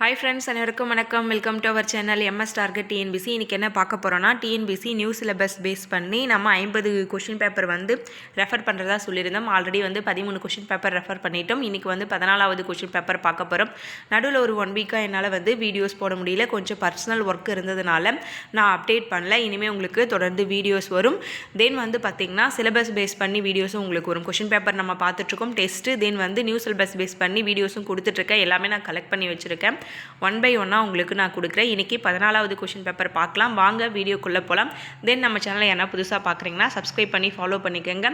Hi friends அனைவருக்கும் வணக்கம். Welcome to our channel MS target TNPSC இன்றைக்கி என்ன பார்க்க போகிறோன்னா டிஎன்பிசி நியூ சிலபஸ் பேஸ் பண்ணி நம்ம ஐம்பது கொஷின் பேப்பர் வந்து ரெஃபர் பண்ணுறதா சொல்லியிருந்தோம். ஆல்ரெடி வந்து பதிமூணு கொஷின் பேப்பர் ரெஃபர் பண்ணிட்டோம். இன்றைக்கி வந்து பதினாலாவது கொஷின் பேப்பர் பார்க்க போகிறோம் நடுவில் ஒரு ஒன் வீக்காக என்னால் வந்து வீடியோஸ் போட முடியல. கொஞ்சம் பர்சனல் ஒர்க் இருந்ததுனால நான் அப்டேட் பண்ணல. இனிமேல் உங்களுக்கு தொடர்ந்து வீடியோஸ் வரும். தென் வந்து பார்த்திங்கன்னா சிலபஸ் பேஸ் பண்ணி வீடியோஸும் உங்களுக்கு வரும். கொஷின் பேப்பர் நம்ம பார்த்துட்ருக்கோம் டெஸ்ட்டு தென் வந்து நியூ சிலபஸ் பேஸ் பண்ணி வீடியோஸும் கொடுத்துட்ருக்கேன் எல்லாமே நான் கலெக்ட் பண்ணி வச்சுருக்கேன். ஒன் பை ஒன்னாக உங்களுக்கு நான் கொடுக்குறேன். இன்றைக்கி பதினாலாவது கொஷின் பேப்பர் பார்க்கலாம். வாங்க வீடியோக்குள்ளே போகலாம் தென் நம்ம சேனலை என்ன புதுசாக பார்க்குறீங்கன்னா சப்ஸ்கிரைப் பண்ணி ஃபாலோ பண்ணிக்கோங்க.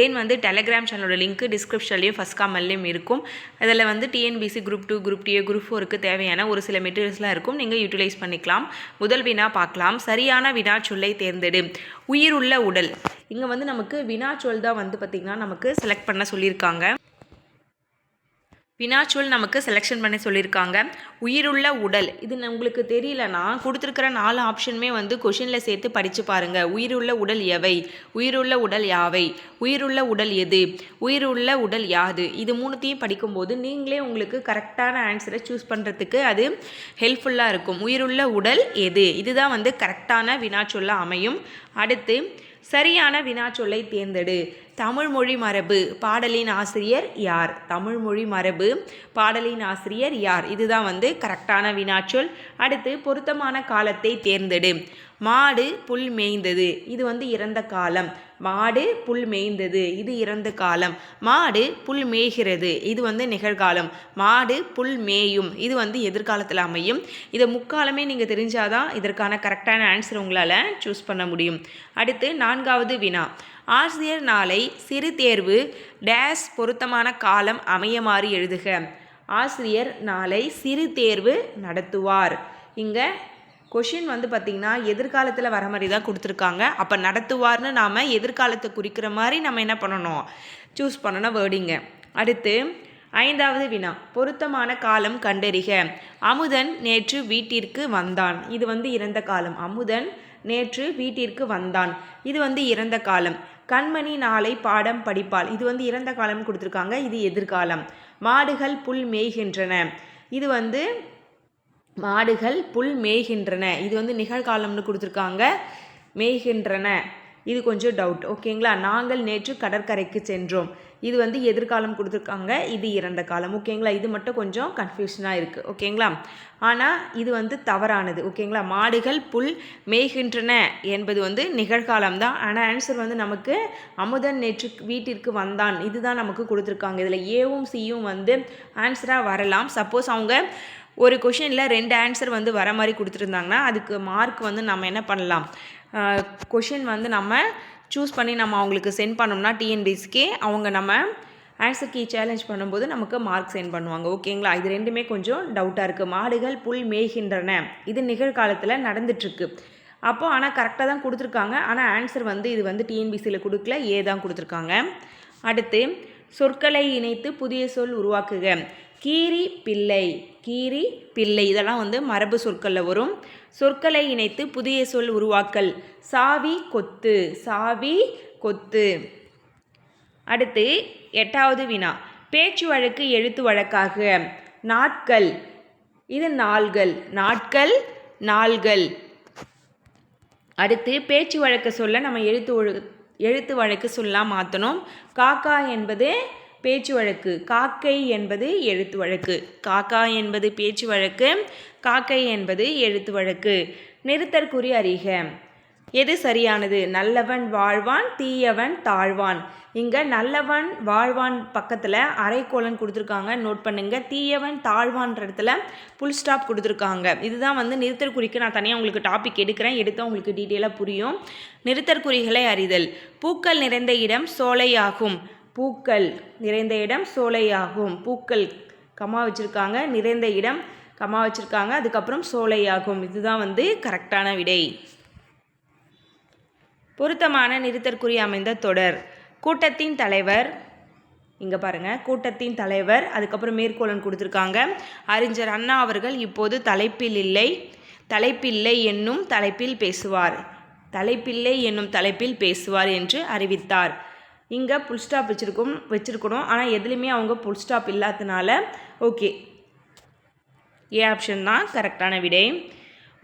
தென் வந்து டெலகிராம் சேனலோட லிங்க் டிஸ்கிரிப்ஷன்லேயும் ஃபஸ்ட் காமல்லையும் இருக்கும். அதில் வந்து டிஎன்பிசி குரூப் டூ குரூப் டிஏ குரூப் ஃபோருக்கு தேவையான ஒரு சில மெட்டீரியல்ஸ்லாம் இருக்கும். நீங்கள் யூட்டிலைஸ் பண்ணிக்கலாம். முதல் வினா பார்க்கலாம். சரியான வினா சொல்லை தேர்ந்தெடு. உயிருள்ள உடல். இங்கே வந்து நமக்கு வினா சொல் தான் வந்து பார்த்திங்கன்னா நமக்கு செலக்ட் பண்ண சொல்லியிருக்காங்க. வினாச்சொல் நமக்கு செலெக்ஷன் பண்ண சொல்லியிருக்காங்க. உயிருள்ள உடல். இது உங்களுக்கு தெரியலனா கொடுத்துருக்கிற நாலு ஆப்ஷனுமே வந்து கொஷினில் சேர்த்து படித்து பாருங்கள் உயிருள்ள உடல் எவை? உயிருள்ள உடல் யாவை? உயிருள்ள உடல் எது? உயிருள்ள உடல் யாது? இது மூணுத்தையும் படிக்கும்போது நீங்களே உங்களுக்கு கரெக்டான ஆன்சரை சூஸ் பண்ணுறதுக்கு அது ஹெல்ப்ஃபுல்லாக இருக்கும். உயிருள்ள உடல் எது? இதுதான் வந்து கரெக்டான வினாச்சொல்லாக அமையும். அடுத்து சரியான வினாச்சொல்லை தேர்ந்தெடு. தமிழ்மொழி மரபு பாடலின் ஆசிரியர் யார்? தமிழ்மொழி மரபு பாடலின் ஆசிரியர் யார்? இதுதான் வந்து கரெக்டான வினாச்சொல். அடுத்து பொருத்தமான காலத்தை தேர்ந்தெடு. மாடு புல் மேய்ந்தது. இது வந்து இறந்த காலம். மாடு புல் மேய்ந்தது. இது இறந்த காலம். மாடு புல் மேய்கிறது. இது வந்து நிகழ்காலம். மாடு புல் மேயும். இது வந்து எதிர்காலத்தில் அமையும். இதை முக்காலமே நீங்கள் தெரிஞ்சாதான் இதற்கான கரெக்டான ஆன்சர் உங்களால் சூஸ் பண்ண முடியும். அடுத்து நான்காவது வினா. ஆசிரியர் நாளை சிறு தேர்வு டேஸ் பொருத்தமான காலம் அமையமாறு எழுதுக. ஆசிரியர் நாளை சிறு தேர்வு நடத்துவார். இங்கே கொஷின் வந்து பார்த்திங்கன்னா எதிர்காலத்தில் வர மாதிரி தான் கொடுத்துருக்காங்க. அப்போ நடத்துவார்னு நாம் எதிர்காலத்தை குறிக்கிற மாதிரி நம்ம என்ன பண்ணணும்? சூஸ் பண்ணணும் வேர்டிங்க அடுத்து ஐந்தாவது வினா. பொருத்தமான காலம் கண்டறிக. அமுதன் நேற்று வீட்டிற்கு வந்தான். இது வந்து இறந்த காலம். அமுதன் நேற்று வீட்டிற்கு வந்தான். இது வந்து இறந்த காலம். கண்மணி நாளை பாடம் படிப்பாள். இது வந்து இறந்த காலம் கொடுத்துருக்காங்க. இது எதிர்காலம். மாடுகள் புல் மேய்கின்றன. இது வந்து மாடுகள் புல் மேய்கின்றன. இது வந்து நிகழ்காலம்னு கொடுத்துருக்காங்க. மேய்கின்றன. இது கொஞ்சம் டவுட் ஓகேங்களா நாங்கள் நேற்று கடற்கரைக்கு சென்றோம். இது வந்து எதிர்காலம் கொடுத்துருக்காங்க. இது இறந்த காலம். ஓகேங்களா இது மட்டும் கொஞ்சம் கன்ஃபியூஷனாக இருக்குது ஓகேங்களா ஆனால் இது வந்து தவறானது. ஓகேங்களா மாடுகள் புல் மேய்கின்றன என்பது வந்து நிகழ்காலம் தான். ஆனால் ஆன்சர் வந்து நமக்கு அமுதன் நேற்று வீட்டிற்கு வந்தான். இதுதான் நமக்கு கொடுத்துருக்காங்க. இதில் ஏவும் சியும் வந்து ஆன்சராக வரலாம். சப்போஸ் அவங்க ஒரு கொஷினில் ரெண்டு ஆன்சர் வந்து வர மாதிரி கொடுத்துருந்தாங்கன்னா அதுக்கு மார்க் வந்து நம்ம என்ன பண்ணலாம்? கொஷின் வந்து நம்ம சூஸ் பண்ணி நம்ம அவங்களுக்கு சென்ட் பண்ணோம்னா டிஎன்பிஎஸ்கே அவங்க நம்ம ஆன்சர் கீ சேலஞ்ச் பண்ணும்போது நமக்கு மார்க் சென்ட் பண்ணுவாங்க. ஓகேங்களா இது ரெண்டுமே கொஞ்சம் டவுட்டாக இருக்குது மாடுகள் புல் மேய்கின்றன. இது நிகழ்காலத்தில் நடந்துட்டுருக்கு. அப்போ ஆனால் கரெக்டாக தான் கொடுத்துருக்காங்க. ஆனால் ஆன்சர் வந்து இது வந்து டிஎன்பிசியில் கொடுக்கல. ஏ தான் கொடுத்துருக்காங்க. அடுத்து சொற்களை இணைத்து புதிய சொல் உருவாக்குக. கீரி பிள்ளை கீரி பிள்ளை. இதெல்லாம் வந்து மரபு சொற்களில் வரும். சொற்களை இணைத்து புதிய சொல் உருவாக்கல். சாவி கொத்து சாவி கொத்து. அடுத்து எட்டாவது வினா. பேச்சு வழக்கு எழுத்து வழக்காக. நாட்கள். இது நாள்கள். நாட்கள் நாள்கள். அடுத்து பேச்சு வழக்கு சொல்ல நம்ம எழுத்து ஒழு எழுத்து வழக்கு சொல்லலாம் மாற்றணும் காக்கா என்பது பேச்சு வழக்கு காக்கை என்பது எழுத்து வழக்கு காக்கா என்பது பேச்சு வழக்கு காக்கை என்பது எழுத்து வழக்கு நிறுத்தற்குறி அறிக. எது சரியானது? நல்லவன் வாழ்வான் தீயவன் தாழ்வான். இங்கே நல்லவன் வாழ்வான் பக்கத்தில் அரைக்கோலன் கொடுத்துருக்காங்க. நோட் பண்ணுங்க. தீயவன் தாழ்வான்ற இடத்துல புல் ஸ்டாப் கொடுத்துருக்காங்க. இதுதான் வந்து நிறுத்தற்குறிக்கு நான் தனியாக உங்களுக்கு டாபிக் எடுக்கிறேன். எடுத்தால் உங்களுக்கு டீட்டெயிலாக புரியும். நிறுத்தற்குறிகளை அறிதல். பூக்கள் நிறைந்த இடம் சோலையாகும். பூக்கள் நிறைந்த இடம் சோலையாகும். பூக்கள் கம்மா வச்சுருக்காங்க நிறைந்த இடம் கம்மா வச்சுருக்காங்க அதுக்கப்புறம் சோலையாகும். இதுதான் வந்து கரெக்டான விடை. பொருத்தமான நிறுத்தற்குறி அமைந்த தொடர். கூட்டத்தின் தலைவர் இங்கே பாருங்கள் கூட்டத்தின் தலைவர் அதுக்கப்புறம் மேற்கோளன் கொடுத்துருக்காங்க. அறிஞர் அண்ணா அவர்கள் இப்போது தலைப்பில் இல்லை. தலைப்பில்லை என்னும் தலைப்பில் பேசுவார். தலைப்பில்லை என்னும் தலைப்பில் பேசுவார் என்று அறிவித்தார். இங்கே புல் ஸ்டாப் வச்சுருக்கோம் வச்சுருக்கணும். ஆனால் எதுலேயுமே அவங்க புல் ஸ்டாப் இல்லாதனால ஓகே ஏ ஆப்ஷன் தான் கரெக்டான விடை.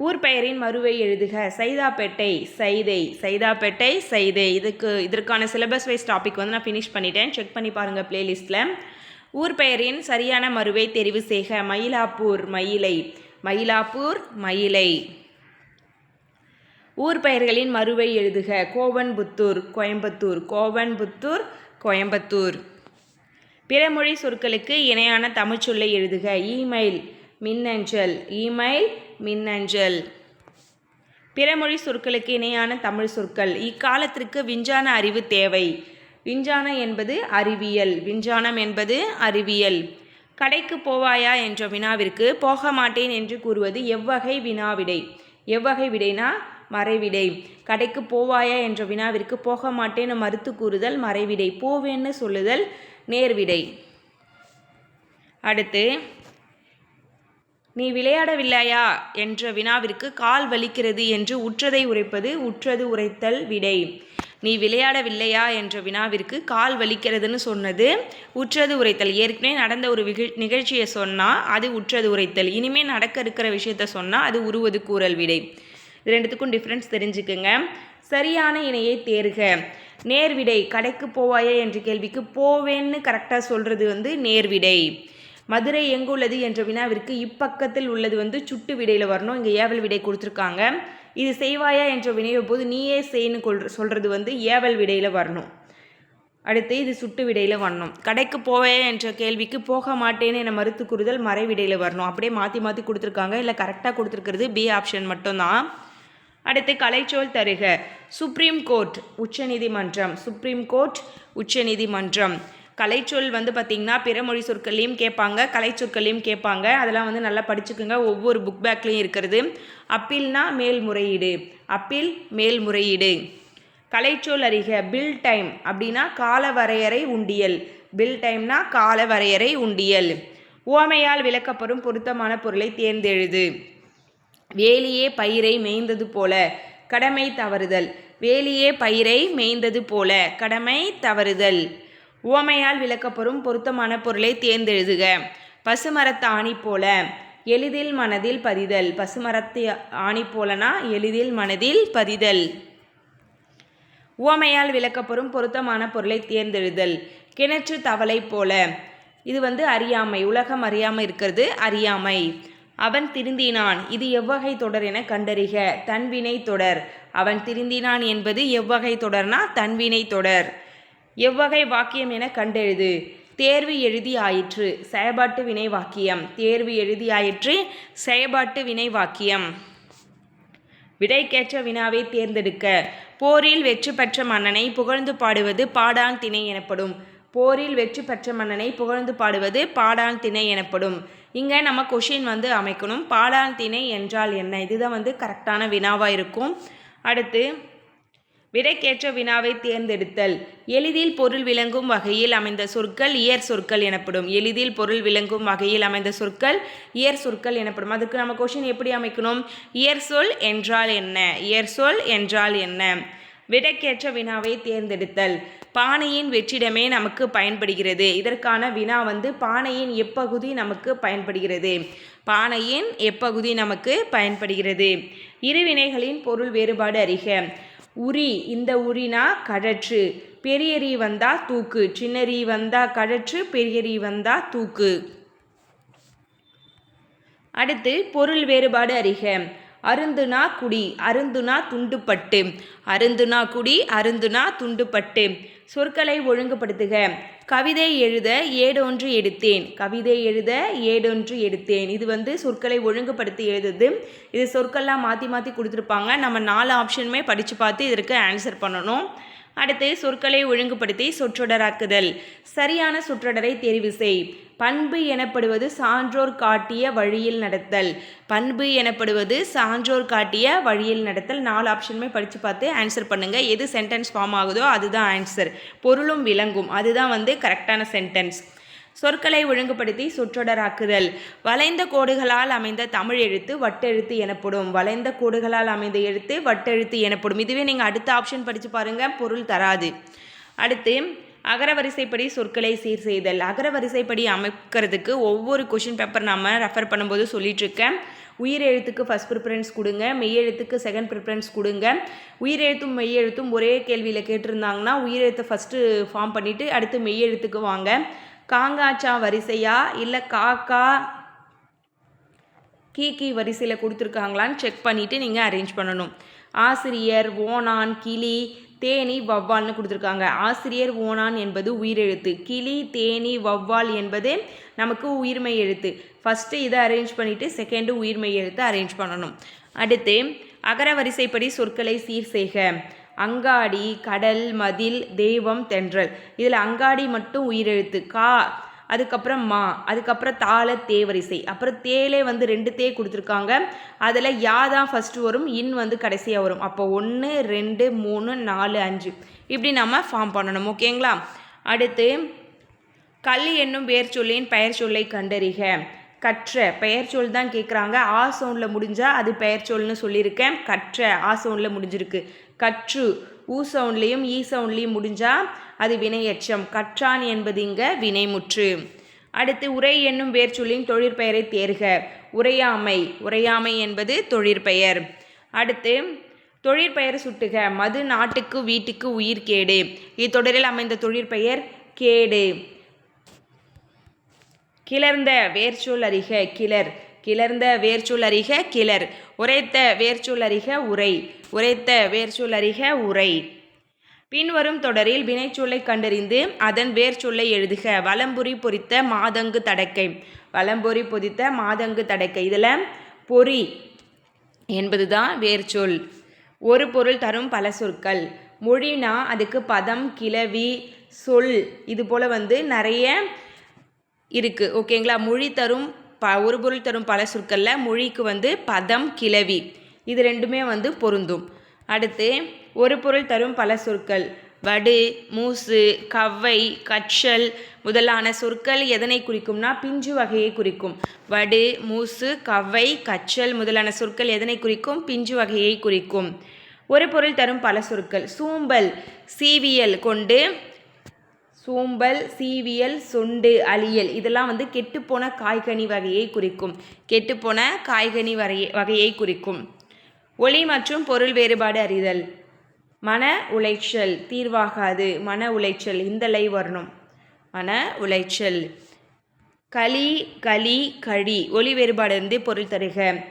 ஊர் பெயரின் மறுவை எழுதுக. சைதாப்பேட்டை சைதை சைதாப்பேட்டை சைதை. இதுக்கு இதற்கான சிலபஸ் வைஸ் டாபிக் வந்து நான் ஃபினிஷ் பண்ணிட்டேன். செக் பண்ணி பாருங்கள் பிளேலிஸ்ட்டில் ஊர் பெயரின் சரியான மறுவை தெரிவு செய்க. மயிலாப்பூர் மயிலை. மயிலாப்பூர் மயிலை. ஊர் பெயர்களின் மறுவை எழுதுக. கோவன்புத்தூர் கோயம்புத்தூர் கோவன்புத்தூர் கோயம்புத்தூர். பிறமொழி சொற்களுக்கு இணையான தமிழ்ச்சொல்லை எழுதுக. இமெயில் மின்னஞ்சல் இமெயில் மின்னஞ்சல். பிறமொழி சொற்களுக்கு இணையான தமிழ் சொற்கள். இக்காலத்திற்கு விஞ்ஞான அறிவு தேவை. விஞ்ஞானம் என்பது அறிவியல். விஞ்ஞானம் என்பது அறிவியல். கடைக்கு போவாயா என்ற வினாவிற்கு போக மாட்டேன் என்று கூறுவது எவ்வகை வினாவிடை? எவ்வகை விடைனா மறைவிடை. கடைக்கு போவாயா என்ற வினாவிற்கு போக மாட்டேன்னு மறுத்து கூறுதல் மறைவிடை. போவேன்னு சொல்லுதல் நேர்விடை. அடுத்து நீ விளையாடவில்லையா? என்ற வினாவிற்கு கால் வலிக்கிறது என்று உற்றதை உரைப்பது உற்றது உரைத்தல் விடை. நீ விளையாடவில்லையா? என்ற வினாவிற்கு கால் வலிக்கிறதுன்னு சொன்னது உற்றது உரைத்தல். ஏற்கனவே நடந்த ஒரு நிகழ்ச்சியை சொன்னால் அது உற்றது உரைத்தல். இனிமேல் நடக்க இருக்கிற விஷயத்த சொன்னால் அது உருவது கூறல் விடை. இது ரெண்டுத்துக்கும் டிஃப்ரென்ஸ் தெரிஞ்சுக்குங்க. சரியான இணையை தேர்க. நேர்விடை கடைக்கு போவாயா என்ற கேள்விக்கு போவேன்னு கரெக்டாக சொல்கிறது வந்து நேர்விடை. மதுரை எங்கு உள்ளது என்ற வினாவிற்கு இப்பக்கத்தில் உள்ளது வந்து சுட்டு விடையில் வரணும். இங்கே ஏவல் விடை கொடுத்துருக்காங்க. இது செய்வாயா என்ற வினையை போது நீயே செய்ன்னு கொள் சொல்கிறது வந்து ஏவல் விடையில் வரணும். அடுத்து இது சுட்டு விடையில் வரணும். கடைக்கு போவேன் என்ற கேள்விக்கு போக மாட்டேன்னு என மறுத்து கூறுதல் மறை விடையில் வரணும். அப்படியே மாற்றி மாற்றி கொடுத்துருக்காங்க. இல்லை கரெக்டாக கொடுத்துருக்கிறது பி ஆப்ஷன் மட்டும்தான். அடுத்து கலைச்சொல் தருக. சுப்ரீம் கோர்ட் உச்சநீதிமன்றம் சுப்ரீம் கோர்ட் உச்சநீதிமன்றம் கலைச்சொல் வந்து பார்த்திங்கன்னா பிறமொழி சொற்கள்லையும் கேட்பாங்க கலைச்சொற்கள்லையும் கேட்பாங்க. அதெல்லாம் வந்து நல்லா படிச்சுக்கோங்க. ஒவ்வொரு புக் பேக்லேயும் இருக்கிறது. அப்பீல்னா மேல்முறையீடு. அப்பீல் மேல்முறையீடு. கலைச்சொல் அறிக. பில் டைம் அப்படின்னா கால வரையறை உண்டியல். பில் டைம்னா கால வரையறை உண்டியல். ஓமையால் விளக்கப்படும் பொருத்தமான பொருளை தேர்ந்தெழுது. வேலியே பயிரை மேய்ந்தது போல கடமை தவறுதல். வேலியே பயிரை மேய்ந்தது போல கடமை தவறுதல். உவமையால் விளக்கப்பெறும் பொருத்தமான பொருளை தேர்ந்தெழுதுக. பசுமரத்து ஆணி போல எளிதில் மனதில் பதிதல். பசுமரத்து ஆணி போலனா எளிதில் மனதில் பதிதல். உவமையால் விளக்கப்பெறும் பொருத்தமான பொருளை தேர்ந்தெழுதல். கிணற்று தவளை போல. இது வந்து அறியாமை. உலகம் அறியாமை இருக்கிறது அறியாமை. அவன் திருந்தினான். இது எவ்வகை தொடர் என கண்டறிக. தன்வினை தொடர். அவன் திருந்தினான் என்பது எவ்வகை தொடர்னா தன்வினை தொடர். எவ்வகை வாக்கியம் என கண்டெழுது. தேர்வு எழுதி ஆயிற்று. செயல்பாட்டு வினை வாக்கியம். தேர்வு எழுதி ஆயிற்று. செயல்பாட்டு வினை வாக்கியம். விடைக்கேற்ற வினாவை தேர்ந்தெடுக்க. போரில் வெற்றி பெற்ற மன்னனை புகழ்ந்து பாடுவது பாடான் திணை எனப்படும். போரில் வெற்றி பெற்ற மன்னனை புகழ்ந்து பாடுவது பாடான் திணை எனப்படும். இங்கே நம்ம கொஷின் வந்து அமைக்கணும். பாடான் திணை என்றால் என்ன? இதுதான் வந்து கரெக்டான வினாவாக இருக்கும். அடுத்து விடைக்கேற்ற வினாவை தேர்ந்தெடுத்தல். எளிதில் பொருள் விளங்கும் வகையில் அமைந்த சொற்கள் இயற் சொற்கள் எனப்படும். எளிதில் பொருள் விளங்கும் வகையில் அமைந்த சொற்கள் இயற் சொற்கள் எனப்படும். அதுக்கு நம்ம கொஷின் எப்படி அமைக்கணும்? இயற் சொல் என்றால் என்ன? இயற் சொல் என்றால் என்ன? விடைக்கேற்ற வினாவை தேர்ந்தெடுத்தல். பானையின் வெற்றிடமே நமக்கு பயன்படுகிறது. இதற்கான வினா வந்து பானையின் எப்பகுதி நமக்கு பயன்படுகிறது. பானையின் எப்பகுதி நமக்கு பயன்படுகிறது. இருவினைகளின் பொருள் வேறுபாடு அறிக. உரி இந்த உரினா கழற்று. பெரியரி வந்தா தூக்கு. சின்னரி வந்தா கழற்று பெரியரி வந்தா தூக்கு. அடுத்து பொருள் வேறுபாடு அறிக. அருந்துனா குடி அருந்துனா துண்டுப்பட்டு அருந்துனா குடி அருந்துனா துண்டுப்பட்டு சொற்களை ஒழுங்குபடுத்துக. கவிதை எழுத ஏடொன்று எடுத்தேன். கவிதை எழுத ஏடொன்று எடுத்தேன். இது வந்து சொற்களை ஒழுங்குபடுத்தி எழுதுது. இது சொற்கள்லாம் மாற்றி மாற்றி கொடுத்துருப்பாங்க. நம்ம நாலு ஆப்ஷனுமே படித்து பார்த்து இதற்கு ஆன்சர் பண்ணணும். அடுத்து சொற்களை ஒழுங்குபடுத்தி சொற்றொடராக்குதல். சரியான சொற்றொடரை தெரிவு செய். பண்பு எனப்படுவது சான்றோர் காட்டிய வழியில் நடத்தல். பண்பு எனப்படுவது சான்றோர் காட்டிய வழியில் நடத்தல். நாலு ஆப்ஷனுமே படித்து பார்த்து ஆன்சர் பண்ணுங்கள் எது சென்டென்ஸ் ஃபார்ம் ஆகுதோ அதுதான் ஆன்சர் பொருளும் விளங்கும். அதுதான் வந்து கரெக்டான சென்டென்ஸ் சொற்களை ஒழுங்குபடுத்தி சொற்றொடராக்குதல். வளைந்த கோடுகளால் அமைந்த தமிழ் எழுத்து வட்டெழுத்து எனப்படும். வளைந்த கோடுகளால் அமைந்த எழுத்து வட்டெழுத்து எனப்படும். இதுவே நீங்கள் அடுத்த ஆப்ஷன் படித்து பாருங்கள் பொருள் தராது. அடுத்து அகரவரிசைப்படி சொற்களை சீர் செய்தல். அகரவரிசைப்படி அமைக்கிறதுக்கு ஒவ்வொரு கொஷின் பேப்பர் நாம் ரெஃபர் பண்ணும்போது சொல்லிகிட்ருக்கேன் உயிர் எழுத்துக்கு ஃபஸ்ட் ப்ரிஃபரன்ஸ் கொடுங்க. மெய்யெழுத்துக்கு செகண்ட் ப்ரிஃபரன்ஸ் கொடுங்க. உயிரெழுத்தும் மெய்யெழுத்தும் ஒரே கேள்வியில் கேட்டிருந்தாங்கன்னா உயிரெழுத்தை ஃபஸ்ட்டு ஃபார்ம் பண்ணிவிட்டு அடுத்து மெய்யெழுத்துக்கு வாங்க. காங்காச்சா வரிசையா? இல்லை காக்கா கீ வரிசையில் கொடுத்துருக்காங்களான்னு செக் பண்ணிவிட்டு நீங்கள் அரேஞ்ச் பண்ணணும். ஆசிரியர் ஓனான் கிளி தேனி வவ்வால்னு கொடுத்துருக்காங்க. ஆசிரியர் ஓனான் என்பது உயிரெழுத்து. கிளி தேனி வவ்வால் என்பது நமக்கு உயிர்மை எழுத்து. ஃபஸ்ட்டு இதை அரேஞ்ச் பண்ணிவிட்டு செகண்டு உயிர்மை எழுத்து அரேஞ்ச் பண்ணணும். அடுத்து அகர வரிசைப்படி சொற்களை சீர் செய்க அங்காடி கடல் மதில் தெய்வம் தென்றல். இதில் அங்காடி மட்டும் உயிரெழுத்து. கா அதுக்கப்புறம் மா அதுக்கப்புறம் தாள தேவரிசை. அப்புறம் தேலே வந்து ரெண்டு தே கொடுத்துருக்காங்க. அதில் யா தான் ஃபஸ்ட்டு வரும் இன் வந்து கடைசியாக வரும். அப்போ ஒன்று ரெண்டு மூணு நாலு அஞ்சு. இப்படி நம்ம ஃபார்ம் பண்ணணும் ஓகேங்களா? அடுத்து கல் என்னும் பெயர் சொல்லின் பெயர் சொல்லை கண்டறிக. கற்ற பெயர் சொல் தான் கேட்குறாங்க ஆ சவுண்டில் முடிஞ்சால் அது பெயர் சொல்னு சொல்லியிருக்கேன். கற்ற ஆ சவுண்டில் முடிஞ்சிருக்கு. கற்று ஊ சவுண்ட்லேயும் ஈ சவுண்ட்லேயும் முடிஞ்சால் அது வினையச்சம். கற்றான் என்பது இங்கே வினைமுற்று. அடுத்து உரை என்னும் வேர் சொல்லின் தொழிற்பெயரை தேர்க. உரையாமை. உரையாமை என்பது தொழிற்பெயர். அடுத்து தொழிற்பெயர் சுட்டுக. மது நாட்டுக்கு வீட்டுக்கு உயிர் கேடு. இத்தொடரில் அமைந்த தொழிற்பெயர் கேடு. கிளர்ந்த வேர்ச்சொல் அறிக. கிளர். கிளர்ந்த வேர்ச்சொல் அறிக. கிளர். உரைத்த வேர்ச்சொல் அறிக. உரை. உரைத்த வேர்ச்சொல் அறிக உரை. பின்வரும் தொடரில் வினைச்சொல்லை கண்டறிந்து அதன் வேர்ச்சொல்லை எழுதுக. வலம்புரி பொறித்த மாதங்கு தடக்கை. வலம்பொறி பொதித்த மாதங்கு தடக்கை. இதில் பொறி என்பது தான் வேர்ச்சொல். ஒரு பொருள் தரும் பல சொற்கள். மொழினா அதுக்கு பதம் கிளவி சொல் இது போல் வந்து நிறைய இருக்குது ஓகேங்களா? மொழி தரும் ப ஒரு பொருள் தரும் பல சொற்களில் மொழிக்கு வந்து பதம் கிளவி. இது ரெண்டுமே வந்து பொருந்தும். அடுத்து ஒரு பொருள் தரும் பல சொற்கள். வடு மூசு கவ்வை கச்சல் முதலான சொற்கள் எதனை குறிக்கும்னா பிஞ்சு வகையை குறிக்கும். வடு மூசு கவ்வை கச்சல் முதலான சொற்கள் எதனை குறிக்கும்? பிஞ்சு வகையை குறிக்கும். ஒரு பொருள் தரும் பல சொற்கள். சூம்பல் சீவியல் கொண்டு சூம்பல் சீவியல் சுண்டு அழியல் இதெல்லாம் வந்து கெட்டுப்போன காய்கனி வகையை குறிக்கும். கெட்டுப்போன காய்கனி வகையை வகையை குறிக்கும். ஒளி மற்றும் பொருள் வேறுபாடு அறிதல். மன உளைச்சல் தீர்வாகாது. மன உளைச்சல் இந்தலை வரணும். மன உளைச்சல். களி களி கழி. ஒளி வேறுபாடு வந்து பொருள் தருக.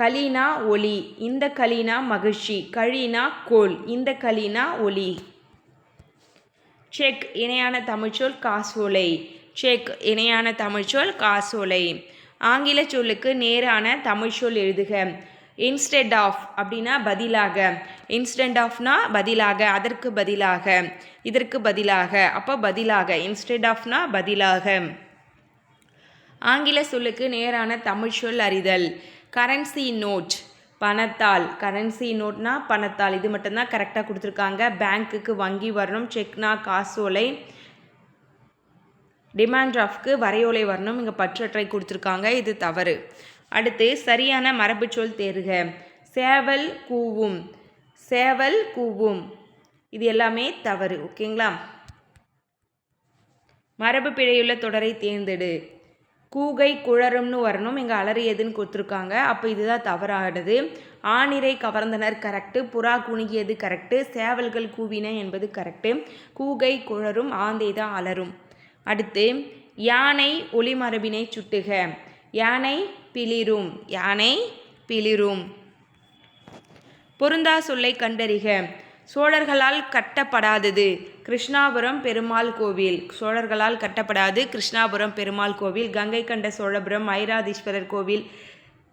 களினா ஒளி இந்த களினா மகிழ்ச்சி. கழினா கோல் இந்த களினா ஒளி. செக் இணையான தமிழ்ச்சொல் காசோலை. செக் இணையான தமிழ்ச்சொல் காசோலை. ஆங்கில சொல்லுக்கு நேரான தமிழ்ச்சொல் எழுதுக. இன்ஸ்டெட் ஆஃப் அப்படின்னா பதிலாக. இன்ஸ்டென்ட் ஆஃப்னா பதிலாக அதற்கு பதிலாக இதற்கு பதிலாக அப்போ பதிலாக. இன்ஸ்டெட் ஆஃப்னா பதிலாக. ஆங்கில சொல்லுக்கு நேரான தமிழ் சொல் அறிதல். கரன்சி நோட் பணத்தால் கரன்சி நோட்னா பணத்தால் இது மட்டும்தான் கரெக்டாக கொடுத்துருக்காங்க. பேங்க்குக்கு வங்கி வரணும் செக்னா காசோலை. டிமாண்ட் டிராஃப்ட்க்கு வரையோலை வரணும் இங்கே பற்றற்றை கொடுத்துருக்காங்க. இது தவறு. அடுத்து சரியான மரபுச்சொல் தேர்க. சேவல் கூவும். சேவல் கூவும். இது எல்லாமே தவறு ஓகேங்களா? மரபு பிழையுள்ள தொடரை தேர்ந்தெடு. கூகை குழறும்னு வரணும். இங்கே அலறியதுன்னு கொடுத்துருக்காங்க. அப்போ இதுதான் தவறானது. ஆணிரை கவர்ந்தனர் கரெக்டு புறா குணுகியது கரெக்டு சேவல்கள் கூவின என்பது கரெக்டு கூகை குழரும் ஆந்தை தான் அலரும். அடுத்து யானை ஒளிமரபினை சுட்டுக. யானை பிளிரும் யானை பிளிரும். பொருந்தா சொல்லை கண்டறிக. சோழர்களால் கட்டப்படாதது கிருஷ்ணாபுரம் பெருமாள் கோவில். சோழர்களால் கட்டப்படாது கிருஷ்ணாபுரம் பெருமாள் கோவில். கங்கை கண்ட சோழபுரம் ஐராதீஸ்வரர் கோவில்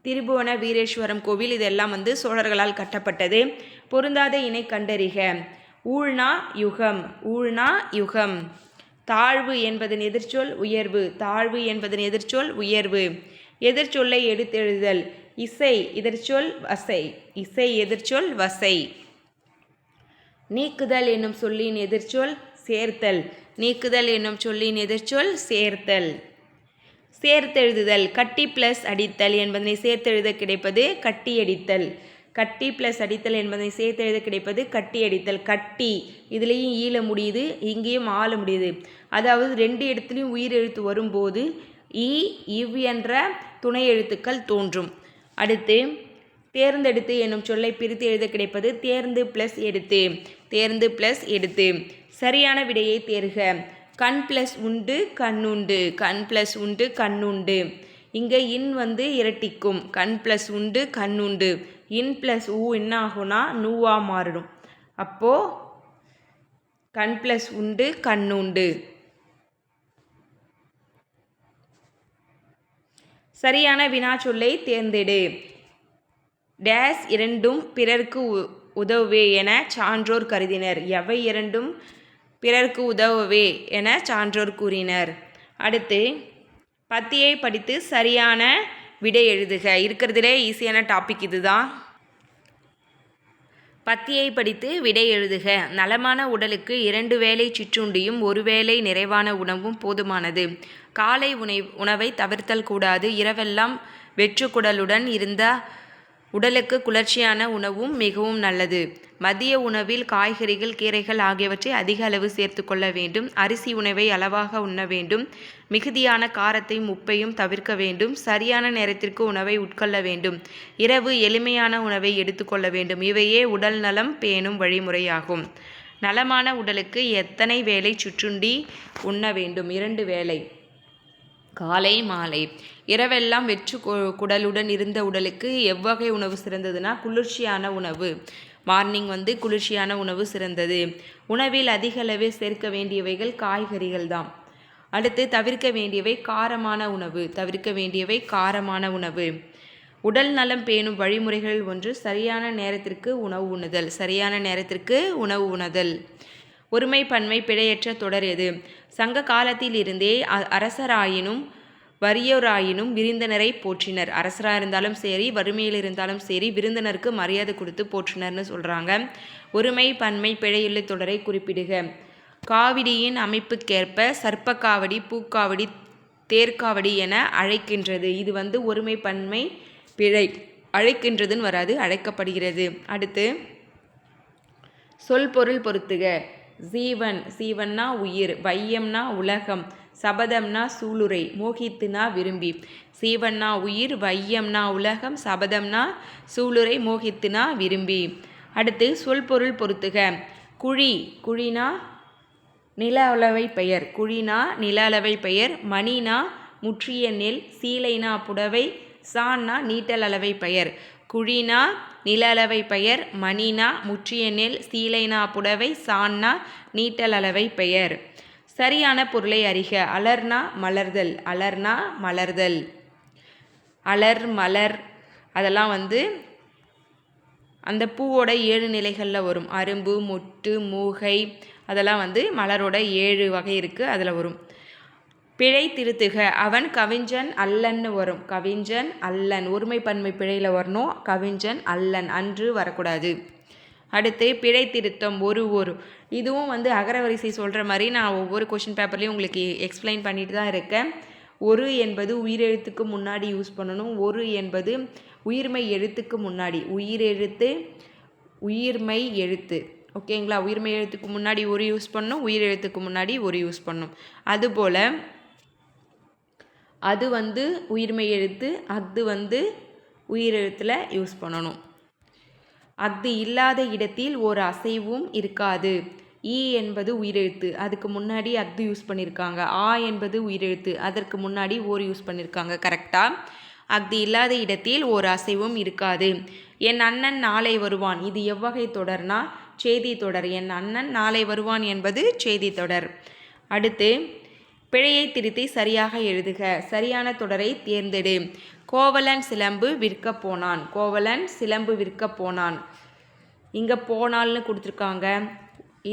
திரிபுவன வீரேஸ்வரம் கோவில் இதெல்லாம் வந்து சோழர்களால் கட்டப்பட்டது. பொருந்தாத இணை கண்டறிக. ஊழ்னா யுகம் ஊழ்னா யுகம். தாழ்வு என்பதன் எதிர்ச்சொல் உயர்வு. தாழ்வு என்பதன் எதிர்ச்சொல் உயர்வு. எதிர்ச்சொல்லை எடுத்தெழுதல். இசை எதிர்ச்சொல் வசை. இசை எதிர்ச்சொல் வசை. நீக்குதல் என்னும் சொல்லின் எதிர்ச்சொல் சேர்த்தல். நீக்குதல் என்னும் சொல்லின் எதிர்ச்சொல் சேர்த்தல். சேர்த்தெழுதுதல். கட்டி ப்ளஸ் அடித்தல் என்பதனை சேர்த்தெழுத கிடைப்பது கட்டியடித்தல். கட்டி ப்ளஸ் அடித்தல் என்பதை சேர்த்து எழுத கிடைப்பது கட்டி அடித்தல். கட்டி இதுலேயும் ஈழ முடியுது இங்கேயும் ஆள முடியுது. அதாவது ரெண்டு இடத்துலையும் உயிர் எழுத்து வரும்போது ஈ இவ் என்ற துணை எழுத்துக்கள் தோன்றும். அடுத்து தேர்ந்தெடுத்து என்னும் சொல்லை பிரித்து எழுத கிடைப்பது தேர்ந்து ப்ளஸ் எடுத்து. தேர்ந்து ப்ளஸ் எடுத்து. சரியான விடையை தேர்க. கண் ப்ளஸ் உண்டு கண்ணுண்டு கண் ப்ளஸ் உண்டு கண்ணுண்டு இங்கே இன் வந்து இரட்டிக்கும். கண் ப்ளஸ் உண்டு கண்ணுண்டு இன் ப்ளஸ் ஊ என்ன ஆகும்னா நூவாக மாறிடும். அப்போது கண் ப்ளஸ் உண்டு கண்ணுண்டு சரியான வினாச்சொல்லை தேர்ந்தெடு. டேஸ் இரண்டும் பிறர்க்கு உ- உதவுவே என சான்றோர் கருதினர். எவை இரண்டும் பிறர்க்கு உதவுவே என சான்றோர் கூறினர். அடுத்து பத்தியை படித்து சரியான விடை எழுதுக. இருக்கிறதுலே ஈஸியான டாபிக் இதுதான். பத்தியை படித்து விடை எழுதுக. நலமான உடலுக்கு இரண்டு வேளை சிற்றுண்டியும் ஒரு வேளை நிறைவான உணவும் போதுமானது. காலை உணை உணவை தவிர்த்தல் கூடாது. இரவெல்லாம் வெற்றுக்குடலுடன் இருந்த உடலுக்கு குளிர்ச்சியான உணவும் மிகவும் நல்லது. மதிய உணவில் காய்கறிகள் கீரைகள் ஆகியவற்றை அதிக அளவு சேர்த்து கொள்ள வேண்டும். அரிசி உணவை அளவாக உண்ண வேண்டும். மிகுதியான காரத்தையும் உப்பையும் தவிர்க்க வேண்டும். சரியான நேரத்திற்கு உணவை உட்கொள்ள வேண்டும். இரவு எளிமையான உணவை எடுத்துக்கொள்ள வேண்டும். இவையே உடல் நலம் பேணும் வழிமுறையாகும். நலமான உடலுக்கு எத்தனை வேளை சுற்றுண்டி உண்ண வேண்டும்? இரண்டு வேளை. காலை மாலை. இரவெல்லாம் வெற்று குடலுடன் இருந்த உடலுக்கு எவ்வகை உணவு சிறந்ததுன்னா குளிர்ச்சியான உணவு. மார்னிங் வந்து குளிர்ச்சியான உணவு சிறந்தது. உணவில் அதிக அளவு சேர்க்க வேண்டியவைகள் காய்கறிகள் தான் அடுத்து தவிர்க்க வேண்டியவை காரமான உணவு. தவிர்க்க வேண்டியவை காரமான உணவு. உடல் நலம் பேணும் வழிமுறைகள் ஒன்று சரியான நேரத்திற்கு உணவு உண்ணுதல். சரியான நேரத்திற்கு உணவு உணுதல் ஒருமை பன்மை பிழையற்ற தொடர் எது? சங்க காலத்தில் இருந்தே அ- அரசராயினும் வறியோராயினும் விருந்தினரை போற்றினர். அரசராக இருந்தாலும் சரி வறுமையில் இருந்தாலும் சரி விருந்தினருக்கு மரியாதை கொடுத்து போற்றினர்னு சொல்கிறாங்க ஒருமை பன்மை பிழையுள்ள தொடரை குறிப்பிடுக. காவடியின் அமைப்புக்கேற்ப சர்ப்பக்காவடி பூக்காவடி தேர்க்காவடி என அழைக்கின்றது. இது வந்து ஒருமை பன்மை பிழை. அழைக்கின்றதுன்னு வராது அழைக்கப்படுகிறது. அடுத்து சொல் பொருள் பொருத்துக. சீவன் சீவன்னா உயிர் வையம்னா உலகம் சபதம்னா சூளுரை மோகித்துனா விரும்பி. சீவன்னா உயிர் வையம்னா உலகம் சபதம்னா சூளுரை மோகித்துனா விரும்பி. அடுத்து சொல் பொருள் பொருத்துக. குழி குழினா நில அளவை பெயர் குழினா நில அளவை பெயர் மணினா முற்றிய நெல் சீலைனா புடவை சான்னா நீட்டல் அளவை பெயர். குழினா நில அளவை பெயர் மணினா முற்றிய நெல் சீலைனா புடவை சான்னா நீட்டல் அளவை பெயர். சரியான பொருளை அறிக. அலர்னா மலர்தல். அலர்னா மலர்தல். அலர் மலர். அதெல்லாம் வந்து அந்த பூவோட ஏழு நிலைகளில் வரும். அரும்பு மொட்டு மூகை. அதெல்லாம் வந்து மலரோட ஏழு வகை இருக்குது அதில் வரும். பிழை திருத்துக. அவன் கவிஞன் அல்லன்னு வரும். கவிஞன் அல்லன். ஒருமை பன்மை பிழையில் வரணும். கவிஞன் அல்லன் அன்று வரக்கூடாது. அடுத்து பிழை திருத்தம் ஒரு ஒரு. இதுவும் வந்து அகரவரிசை சொல்கிற மாதிரி நான் ஒவ்வொரு கொஷின் பேப்பர்லேயும் உங்களுக்கு எக்ஸ்பிளைன் பண்ணிட்டு தான் இருக்கேன். ஒரு என்பது உயிரெழுத்துக்கு முன்னாடி யூஸ் பண்ணணும். ஒரு என்பது உயிர்மை எழுத்துக்கு முன்னாடி. உயிரெழுத்து உயிர்மை எழுத்து. ஓகேங்களா உயிர்மை எழுத்துக்கு முன்னாடி ஒரு யூஸ் பண்ணணும். உயிர் எழுத்துக்கு முன்னாடி ஒரு யூஸ் பண்ணணும். அதுபோல் அது வந்து உயிர்மை எழுத்து அது வந்து உயிரெழுத்தில் யூஸ் பண்ணணும். அஃது இல்லாத இடத்தில் ஒரு அசைவும் இருக்காது. ஈ என்பது உயிரெழுத்து. அதுக்கு முன்னாடி அஃது யூஸ் பண்ணியிருக்காங்க ஆ என்பது உயிரெழுத்து. அதற்கு முன்னாடி ஓர் யூஸ் பண்ணியிருக்காங்க கரெக்டாக அஃது இல்லாத இடத்தில் ஒரு அசைவும் இருக்காது. என் அண்ணன் நாளை வருவான். இது எவ்வகை தொடர்னா? செய்தி தொடர். என் அண்ணன் நாளை வருவான் என்பது செய்தி தொடர். அடுத்து பிழையை திருத்தி சரியாக எழுதுக. சரியான தொடரை தேர்ந்தெடு. கோவலன் சிலம்பு விற்க போனான். கோவலன் சிலம்பு விற்க போனான். இங்கே போனால்னு கொடுத்துருக்காங்க.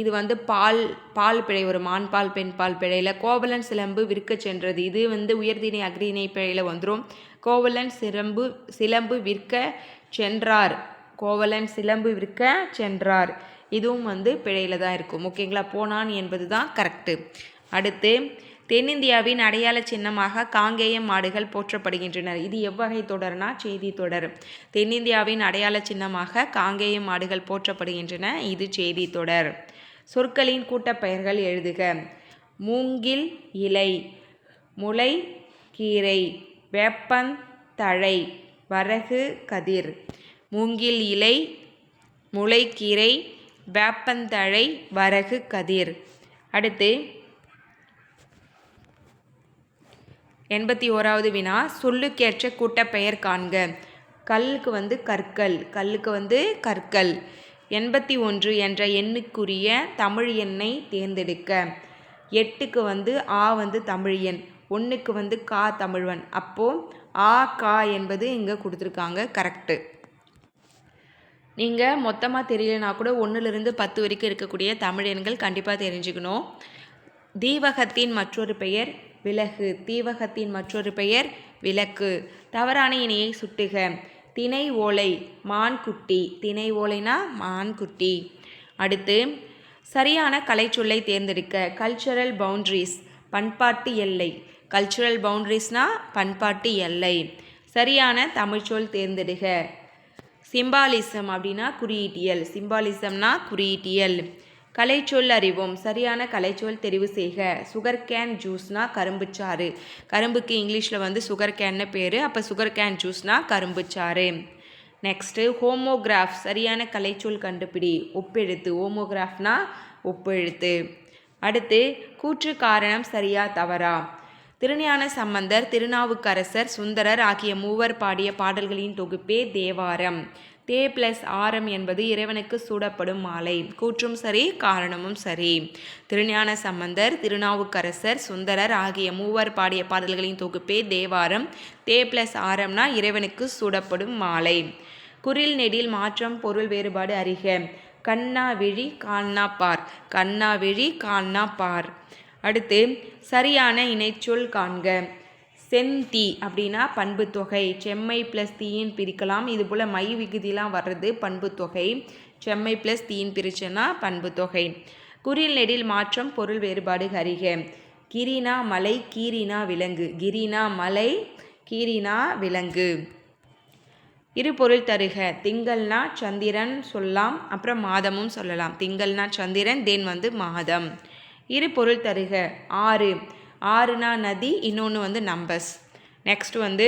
இது வந்து பால் பால் பிழை ஒரு மான் பால் பெண் பால் பிழையில் கோவலன் சிலம்பு விற்க சென்றது. இது வந்து உயர்திணை அக்ரிணை பிழையில் வந்துடும் கோவலன் சிலம்பு சிலம்பு விற்க சென்றார். கோவலன் சிலம்பு விற்க சென்றார். இதுவும் வந்து பிழையில் தான் இருக்கும். ஓகேங்களா? போனான் என்பது தான் கரெக்டு அடுத்து தென்னிந்தியாவின் அடையாள சின்னமாக காங்கேயம் மாடுகள் போற்றப்படுகின்றன இது எவ்வகை தொடர்னா செய்தி தொடர். தென்னிந்தியாவின் அடையாள சின்னமாக காங்கேயம் மாடுகள் போற்றப்படுகின்றன. இது செய்தி தொடர். சொற்களின் கூட்டப்பெயர்கள் எழுதுக. மூங்கில் இலை முளை கீரை வேப்பந்தழை வரகு கதிர். மூங்கில் இலை முளைக்கீரை வேப்பந்தழை வரகு கதிர். அடுத்து எண்பத்தி ஓராவது வினா சொல்லுக்கேற்ற கூட்டப்பெயர் காண்க. கல்லுக்கு வந்து கற்கள் கல்லுக்கு வந்து கற்கள். எண்பத்தி ஒன்று என்ற எண்ணுக்குரிய தமிழ் எண்ணை தேர்ந்தெடுக்க. எட்டுக்கு வந்து ஆ வந்து தமிழ் எண் ஒன்றுக்கு வந்து கா தமிழ்வன். அப்போது ஆ கா என்பது இங்கே கொடுத்துருக்காங்க கரெக்டு நீங்கள் மொத்தமாக தெரியலனா கூட ஒன்றுலேருந்து பத்து வரைக்கும் இருக்கக்கூடிய தமிழ் எண்கள் கண்டிப்பாக தெரிஞ்சுக்கணும். தீவகத்தின் மற்றொரு பெயர் விலகு. தீவகத்தின் மற்றொரு பெயர் விளக்கு தவறான இணையை சுட்டுக. திணை ஓலை மான்குட்டி தினை ஓலைனா மான்குட்டி அடுத்து சரியான கலைச்சொல்லை தேர்ந்தெடுக்க. கல்ச்சுரல் பவுண்ட்ரிஸ் பண்பாட்டு எல்லை. கல்ச்சுரல் பவுண்ட்ரிஸ்னால் பண்பாட்டு எல்லை. சரியான தமிழ்ச்சொல் தேர்ந்தெடுக. சிம்பாலிசம் அப்படின்னா குறியீட்டியல். சிம்பாலிசம்னா குறியீட்டியல். கலைச்சொல் அறிவோம். சரியான கலைச்சொல் தெரிவு செய்க. சுகர் கேன் ஜூஸ்னா கரும்புச்சாறு கரும்புக்கு இங்கிலீஷில் வந்து சுகர் கேன்னு பேர். அப்போ சுகர் கேன் ஜூஸ்னா கரும்புச்சாறு நெக்ஸ்ட்டு ஹோமோகிராஃப் சரியான கலைச்சொல் கண்டுபிடி. ஒப்பெழுத்து ஹோமோகிராஃப்னா ஒப்பெழுத்து. அடுத்து கூற்று காரணம் சரியா தவறா? திருஞான சம்பந்தர் திருநாவுக்கரசர் சுந்தரர் ஆகிய மூவர் பாடிய பாடல்களின் தொகுப்பே தேவாரம். தே பிளஸ் ஆரம் என்பது இறைவனுக்கு சூடப்படும் மாலை. கூற்றும் சரி காரணமும் சரி. திருஞான சம்பந்தர் திருநாவுக்கரசர் சுந்தரர் ஆகிய மூவர் பாடிய பாடல்களின் தொகுப்பே தேவாரம். தே பிளஸ் ஆரம்னா இறைவனுக்கு சூடப்படும் மாலை. குரில் நெடில் மாற்றம் பொருள் வேறுபாடு அறிக. கண்ணா விழி காண்ணா பார். கண்ணா விழி காண்ணா பார். அடுத்து சரியான இணைச்சொல் காண்க. செந்தி அப்படின்னா பண்பு தொகை. செம்மை ப்ளஸ் தீயின் பிரிக்கலாம். இது போல் மை விகுதிலாம் வர்றது பண்பு தொகை. செம்மை ப்ளஸ் தீயின் பிரிச்சுன்னா பண்பு தொகை. குறில் நெடில் மாற்றம் பொருள் வேறுபாடு கரிக. கிரினா மலை கீரினா விலங்கு. கிரினா மலை கீரினா விலங்கு. இரு பொருள் தருக. திங்கள்னா சந்திரன் சொல்லலாம். அப்புறம் மாதமும் சொல்லலாம். திங்கள்னா சந்திரன் தென் வந்து மாதம். இரு பொருள் தருக. ஆறு. ஆறுனா நதி இன்னொன்று வந்து நம்பர்ஸ் நெக்ஸ்ட் வந்து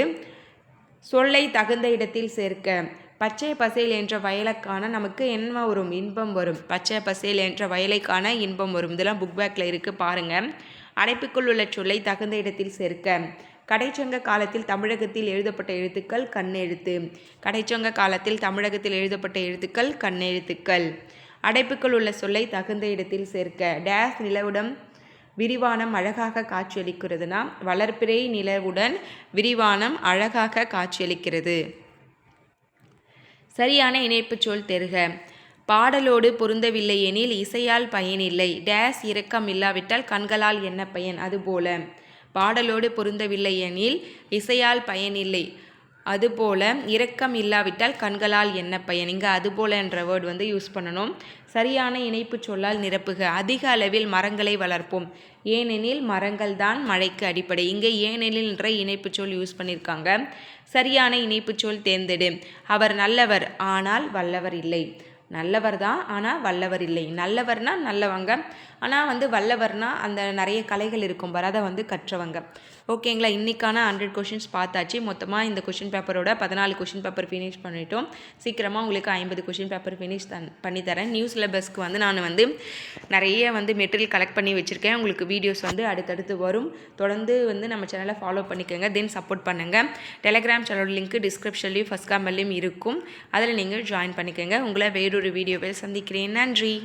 சொல்லை தகுந்த இடத்தில் சேர்க்க. பச்சை பசேல் என்ற வயலைக்கான நமக்கு என்ன வரும்? இன்பம் வரும். பச்சை பசேல் என்ற வயலைக்கான இன்பம் வரும். இதெல்லாம் புக் பேக்கில் இருக்குது பாருங்கள் அடைப்புக்குள் உள்ள சொல்லை தகுந்த இடத்தில் சேர்க்க. கடைச்சங்க காலத்தில் தமிழகத்தில் எழுதப்பட்ட எழுத்துக்கள் கண்ணெழுத்து. கடைச்சங்க காலத்தில் தமிழகத்தில் எழுதப்பட்ட எழுத்துக்கள் கண்ணெழுத்துக்கள். அடைப்புக்குள் உள்ள சொல்லை தகுந்த இடத்தில் சேர்க்க. டேஸ் நிலவுடம் விரிவானம் அழகாக காட்சியளிக்கிறதுனா வளர்ப்பிறை நிலவுடன் விரிவானம் அழகாக காட்சியளிக்கிறது. சரியான இணைப்பு சொல் தெருக. பாடலோடு பொருந்தவில்லை எனில் இசையால் பயனில்லை. டேஸ் இரக்கம் இல்லாவிட்டால் கண்களால் என்ன பயன்? அதுபோல. பாடலோடு பொருந்தவில்லை எனில் இசையால் பயனில்லை. அதுபோல் இரக்கம் இல்லாவிட்டால் கண்களால் என்ன பயன்? இங்கே அதுபோல் என்ற வேர்டு வந்து யூஸ் பண்ணணும். சரியான இணைப்பு சொல்லால் நிரப்புக. அதிக அளவில் மரங்களை வளர்ப்போம். ஏனெனில் மரங்கள் தான் மழைக்கு அடிப்படை. இங்கே ஏனெனில் என்ற இணைப்பு சொல் யூஸ் பண்ணியிருக்காங்க சரியான இணைப்பு சொல் தேர்ந்தெடு. அவர் நல்லவர் ஆனால் வல்லவர் இல்லை. நல்லவர் தான் ஆனால் வல்லவர் இல்லை. நல்லவர்னா நல்லவங்க. ஆனால் வந்து வல்லவர்னா அந்த நிறைய கலைகள் இருக்கும் வராத வந்து கற்றவங்க. ஓகேங்களா? இன்றைக்கான ஹண்ட்ரட் கொஷின்ஸ் பார்த்தாச்சு. மொத்தமாக இந்த கொஷின் பேப்பரோட பதினாலு கொஷின் பேப்பர் ஃபினிஷ் பண்ணிட்டோம். சீக்கிரமாக உங்களுக்கு ஐம்பது கொஷின் பேப்பர் ஃபினிஷ் தன் பண்ணித்தரேன் நியூ சிலபஸ்க்கு வந்து நான் வந்து நிறைய வந்து மெட்டீரியல் கலெக்ட் பண்ணி வச்சுருக்கேன். உங்களுக்கு வீடியோஸ் வந்து அடுத்தடுத்து வரும். தொடர்ந்து வந்து நம்ம சேனலை ஃபாலோ பண்ணிக்கோங்க. தென் சப்போர்ட் பண்ணுங்கள் டெலகிராம் சேனலோட லிங்க் டிஸ்கிரிப்ஷன்லேயும் ஃபஸ்ட் காமல்லையும் இருக்கும். அதில் நீங்கள் ஜாயின் பண்ணிக்கோங்க. உங்களை வேறொரு வீடியோவில் சந்திக்கிறேன். நன்றி.